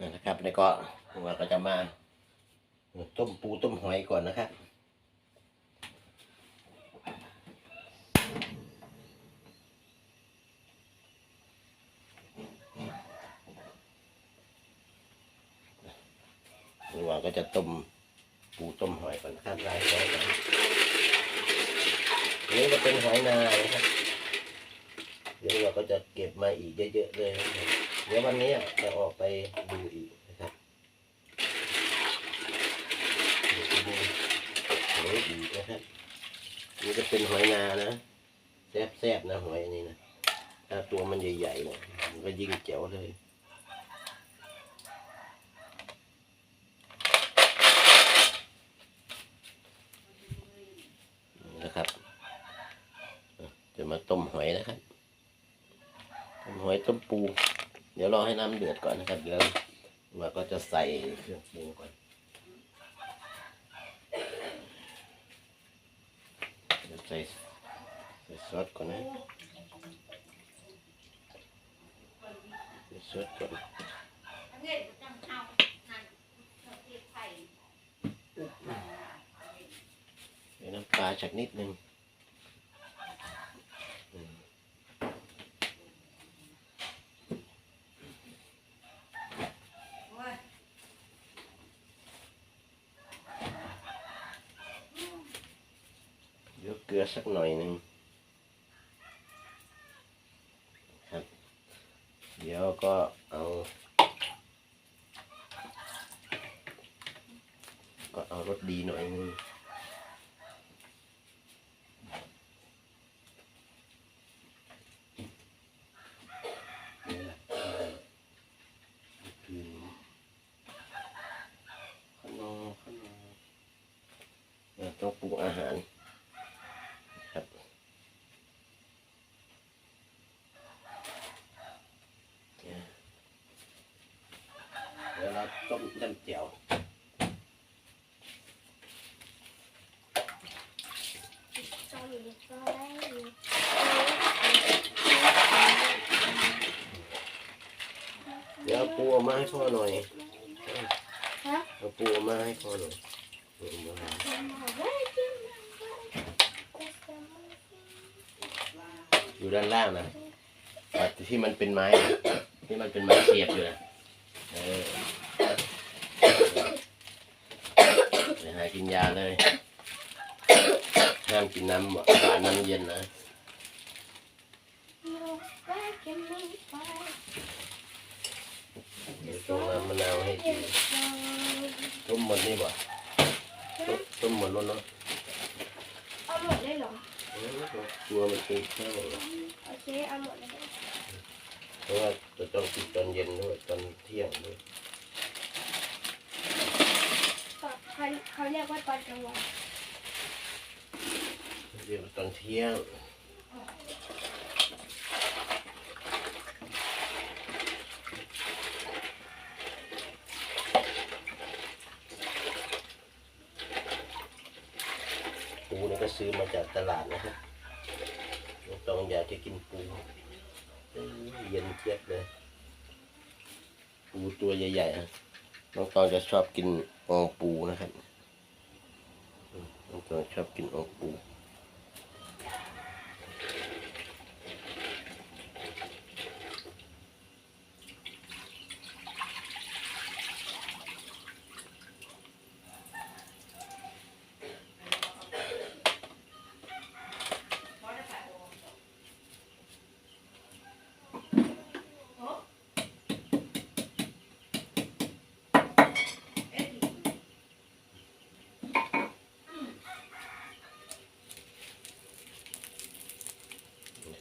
นะครับแล้วก็เราก็จะมาต้มปูต้มหอยก่อนนะครับเราก็จะต้มปูต้มหอยก่อนนะครับลายหอยก่อนนี้ก็เป็นหอยนานะครับ ดี๋ยวเราก็จะเก็บมาอีกเยอะๆเลยนะครับเดี๋ยววันนี้จะออกไปดูอีกนะครับดูหอยอีกนะครับนี่จะเป็นหอยนานะแซ่บๆนะหอยอันนี้นะถ้าตัวมันใหญ่ๆนะมันก็ยิ่งเจ๋วเลยนะครับ จะมาต้มหอยนะครับ หอยต้มปู เดี๋ยวรอให้น้ำเดือดก่อนนะครับ เดี๋ยวเราก็จะใส่เครื่องปรุงก่อนเดี๋ยวใส่ใส่ซอสก่อนนะใส่ซอสก่อนใส่น้ำปลาจากนิดนึงอืม เดี๋ยวเกลือ สักหน่อยหนึ่งครับ เดี๋ยวก็เอา ก็เอารสดีหน่อยหนึงนี่แหละอืมขนมขนมเดี๋ยวต้องปรุงอาหาร ครับเดี๋ยวเรา ต้มน้ำเจียวเดี๋ยวเอาปูเอามาให้พ่อหน่อยเอาปูเอามาให้พ่อหน่อยปูเอามาอยู่ด้านล่างนะที่มันเป็นไม้ ที่มันเป็นไม้เสียบอยู่นะเออ ไปหากินยาเลย ห้ามกินน้ำหวานน้ำเย็นนะ เดี๋ยวต้มน้ำมะนาวให้กินต้มหมดนี่บ่ต้มต้มหมดแล้วเนาะเอาหมดเลยเหรอเออกลัวมันเป็นข้าวหรอกโอเค เอาหมดเลย เพราะว่าจะต้องกินตอนเย็นด้วยตอนเที่ยงด้วย เขาเขาเรียกว่าตอนกลางวันเรียกว่าตอนเที่ยงปูนี่ก็ซื้อมาจากตลาดนะครับน้องตองอยากจะกินปูเยเย็นเจี๊ยบเลย ปูตัวใหญ่ๆฮะน้องตองจะชอบกิน องปูนะครับน้องตองชอบกินองปู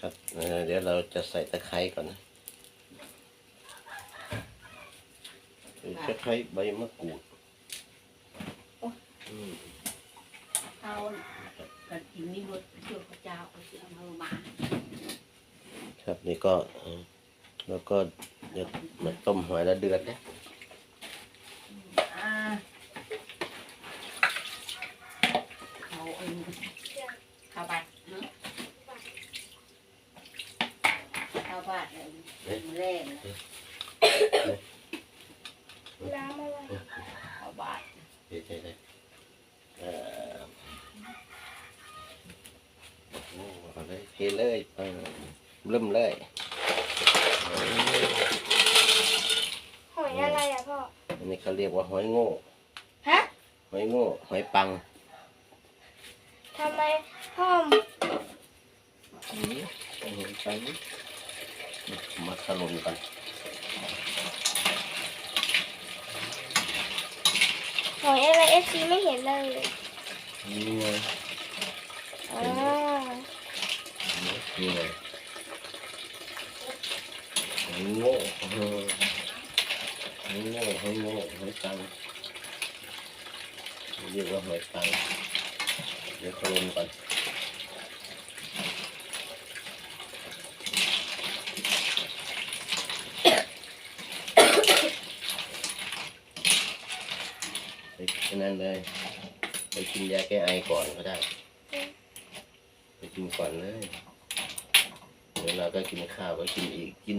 ครับเอ่อเดี๋ยวเราจะใส่ตะไคร้ก่อนนะตะไคร้ใบมะกรูดอืมเอากันกินนี่รถเที่ยวพระเจ้าเอาเสียมามาครับนี่ก็เอ่อแล้วก็เดี๋ยวมาต้มหอยแล้วเดือดนะอ่าเขาเองข้าวบั ดเนาะข้าวบัดเลยแรงเดี๋ยวๆๆเอ่อโอ้เอาเลยเทเลยเออเริ่มเลยหอยอะไรอะพ่อ อันนี้เขาเรียกว่าหอยโง่ ฮะ หอยโง่ หอยปังทำไมพ่อ อืมหอยปัง มาสลุนกันหอยอะไรเอฟซีไม่เห็นเลยนี่ไงอ๋อนี่ไงหอยโง่เออหอยโง่หอยโง่หอยปังเรียกว่าหอยปังเดี๋ยวสลุนก่อน นนั่นเลย ไปกินยาแก้ไอก่อนก็ได้ ไปกินก่อนเลยเดี๋ยวเราก็กินข้าวก็กินอีกกิน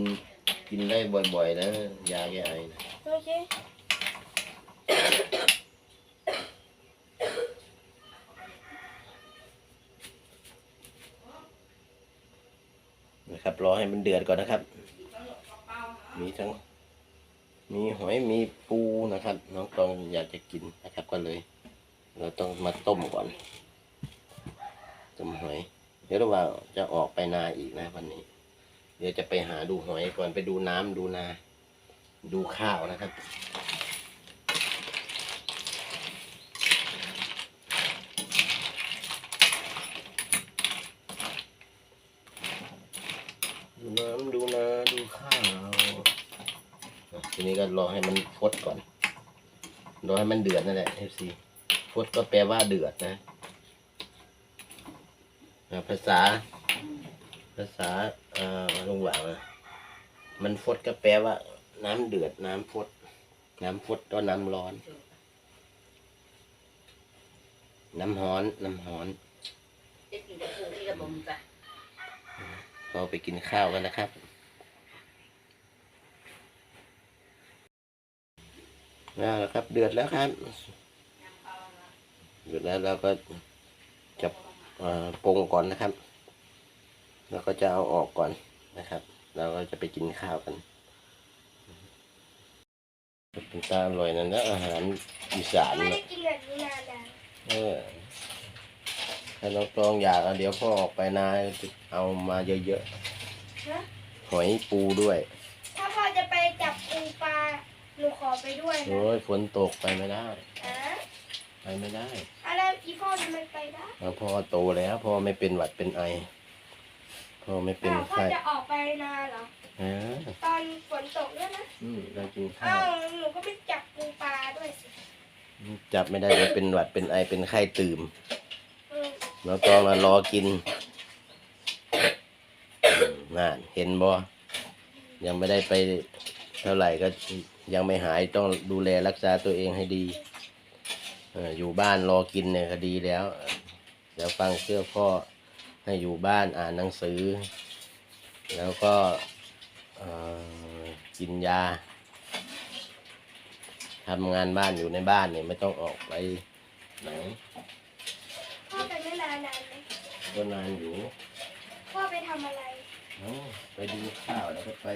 กินได้บ่อยๆนะยาแก้ไอนะโอเคนะครับรอให้มันเดือดก่อนนะครับ มีทั้ง มีหอยมีปูนะครับ น้องตองอยากจะกินนะครับก็เลย เราต้องมาต้มก่อนต้มหอย เดี๋ยวระหว่างจะออกไปนาอีกนะวันนี้ เดี๋ยวจะไปหาดูหอยก่อนไปดูน้ำดูนา ดูข้าวนะครับ ดูน้ำดูนาดูข้าวอะทีนี้ ก็รอให้มันฟดก่อน รอให้มันเดือดนั่นแหละเอฟซีฟดก็แปลว่าเดือดนะอะภาษา ภาษาเอ่อลุงหว่างนะมันฟดก็แปลว่า น้ำเดือด น้ำฟด น้ำฟดก็น้ำร้อน น้ำฮ้อน น้ำฮ้อนเด็กอยู่ในคืนที่ระบมจ้ะเราไปกินข้าวกันนะครับ แล้วครับ เดือดแล้วครับเดือดแล้วเราก็จะเอ่อปรุงก่อนนะครับแล้วก็จะเอาออกก่อนนะครับ เราก็จะไปกินข้าวกันเป็นตาอร่อยนั่นนะอาหารอีสานไม่นะได้กินแบบนี้นานแล้วเออถ้าน้องตองอยากเอาเดี๋ยวพ่อออกไปนาจะเอามาเยอะฮะๆหอยปูด้วย ถ้าพ่อจะไปจับปูปลา หนูขอไปด้วยนะโอ้ยฝนตกไปไม่ได้ อะไปไม่ได้อะไรอีพ่อทำไมไปได้แล้วพ่อโตแล้วพ่อไม่เป็นหวัดเป็นไอพ่อไม่เป็นอ้าวพ่อไข้จะออกไปนาเหรอ เออตอนฝนตกด้วยนะอืมเรากินข้าอ้าววหนูก็ไปจับปูปลาด้วยสิจับไม่ได้เดี๋ยวเป็นหวัดเป็นไอเป็นไข้ตื่มอืมน้องตองมารอกินอืมน่นเห็นบ่ยังไม่ได้ไปเท่าไหร่ก็ ยังไม่หายต้องดูแลรักษาตัวเองให้ดีอยู่บ้านรอกินเนี่ยก็ดีแล้ว เดี๋ยวฟังเชื่อพ่อให้อยู่บ้านอ่านหนังสือ แล้วก็กินยาทำงานบ้านอยู่ในบ้านเนี่ยไม่ต้องออกไปไหนพ่อไปไม่นานนานไหมก็นานอยู่ พ่อไปทำอะไรเอ้ไปดูข้าวแล้วก็ไป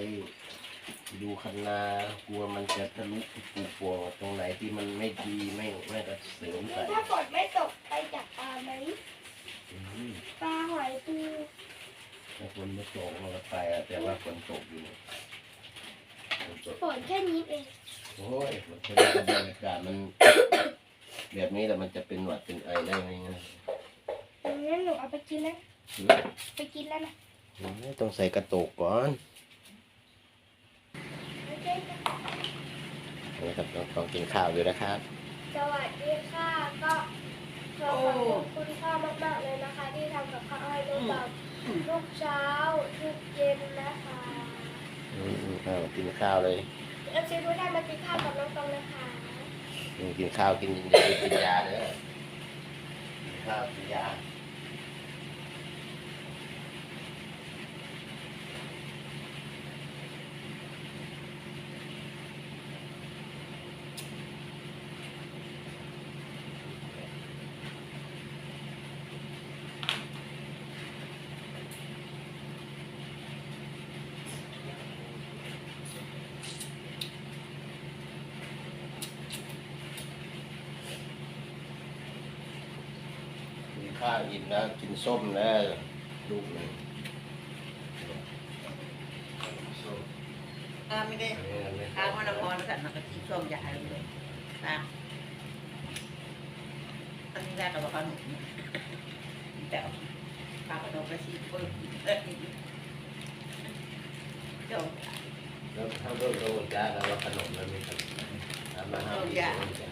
ดูคันนากลัวมันจะทะลุปูปวตรงไหนที่มันไม่ดีไม่ไม่กระเสริมใส่ถ้าฝนไม่ตกไปจับปลาไหมอืมปลาหอยปูถ้าฝนไม่ตกมันก็ไปอะแต่ว่าฝนตกอยู่ฝนตกฝนแค่นี้เองโอ้ยมันเป็นบรรยากาศมัน แบบนี้แหละมันจะเป็นหวัดเป็นไอได้ไงนะงั้นหนูเอาไปกินแล้วอืมไปกินแล้วนะอืมต้องใส่กระตุกก่อนโอเคค่ะ นี่ครับน้องต้องกินข้าวอยู่นะครับ สวัสดีค่ะก็ขอขอบคุณพ่อมากๆเลยนะคะ ที่ทำกับข้าวให้ลูกเราทุกเช้าทุกเย็นนะคะอืมข้าวกินข้าวเลยเอฟซีทุกท่านมากินข้าวกับน้องตองนะคะอืมกินข้าวกินยากินยาเด้อกินข้าวกินยา ข้าวอิ่มแล้วกินส้มแล้วลูกหนึงส้มอ่าไม่ได้อันนี้อันนี้ข้าวมันละครแล้วกันมันก็ที่ช่วงใหญ่เลยตามอันนี้แรกเราบอกขนมแต่ข้าวขนมกระชีพเพิ่มเจ้าแล้วถ้าเริ่มโตจ้าแล้วว่าขนมมันมีขนมทำมาห้าปีแล้วจ้ะ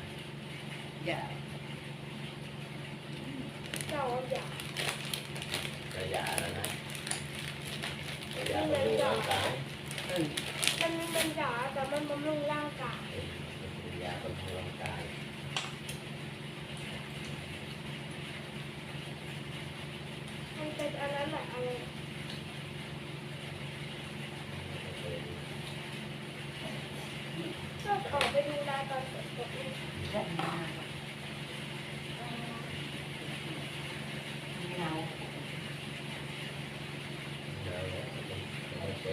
อย่าเจ้าอยา กระยาแล้วนะกระยาบำรุงร่างกายมันมันหยาแต่มันบำรุงร่างกายกระยาบำรุงร่างกายมันเป็นอะไรแบบอะไรชอบออกไปดูนาตอนฝนตกนี่ และมาเรา แล้ว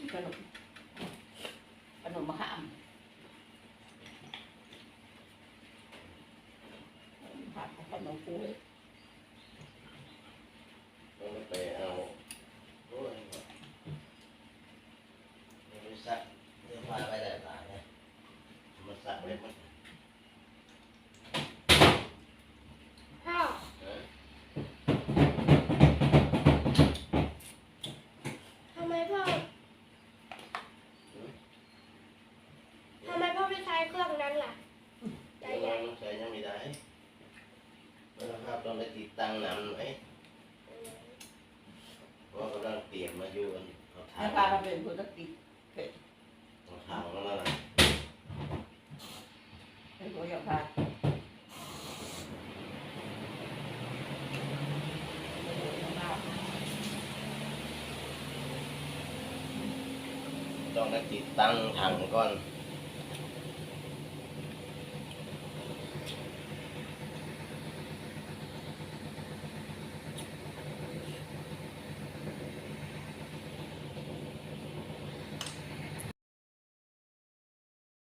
ขนมขนมมะขามผัดขนมปู ต้องไปเอาโอ้ยไม่รู้สักเสื้อผ้าไปได้หลายนะมาสักไว้มัน พ่อ เออ ทำไมพ่อทำไมพ่อไม่ใช้เครื่องนั้นล่ะให ให ญ่ ญ่ใช้ยังไม่ได้แล้วครับต้องไปติดตั้งน้ำไหม ๆ เพราะกำลังเตรียมมาอยู่อันเอาถั แม่ ง พาเราเป็นคนตะกี้ เอาถังแล้วนะ เป็นคนอยากพา ต้องไปติดตั้งถังก่อน